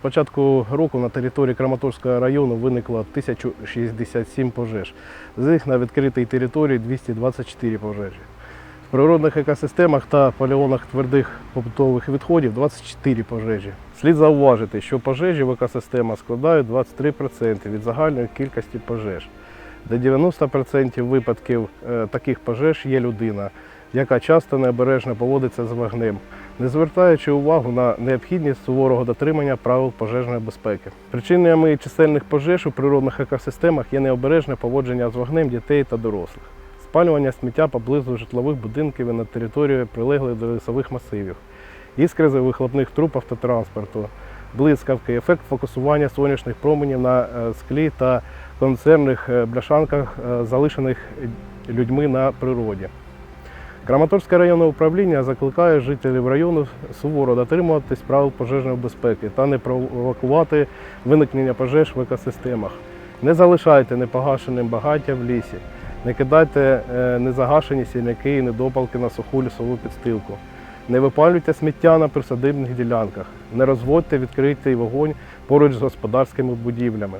початку року на території Краматорського району виникло 1067 пожеж. З них на відкритій території 224 пожежі. В природних екосистемах та полігонах твердих побутових відходів 24 пожежі. Слід зауважити, що пожежі в екосистемах складають 23% від загальної кількості пожеж. До 90% випадків е, таких пожеж є людина, яка часто необережно поводиться з вогнем, не звертаючи увагу на необхідність суворого дотримання правил пожежної безпеки. Причинами чисельних пожеж у природних екосистемах є необережне поводження з вогнем дітей та дорослих, спалювання сміття поблизу житлових будинків і на території прилеглих до лісових масивів, іскри з вихлопних труб автотранспорту, блискавки, ефект фокусування сонячних променів на е, склі та концерних е, бляшанках, е, залишених людьми на природі. Краматорське районне управління закликає жителів району суворо дотримуватись правил пожежної безпеки та не провокувати виникнення пожеж в екосистемах. Не залишайте непогашеним багаття в лісі, не кидайте е, незагашені сільняки і недопалки на суху лісову підстилку. Не випалюйте сміття на присадибних ділянках, не розводьте відкритий вогонь поруч з господарськими будівлями.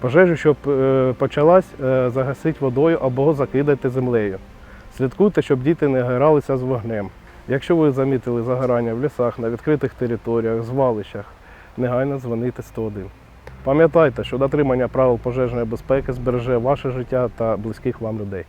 Пожежу, щоб е, почалась, е, загасить водою або закидайте землею. Слідкуйте, щоб діти не гралися з вогнем. Якщо ви замітили загорання в лісах, на відкритих територіях, звалищах, негайно дзвонити 101. Пам'ятайте, що дотримання правил пожежної безпеки збереже ваше життя та близьких вам людей.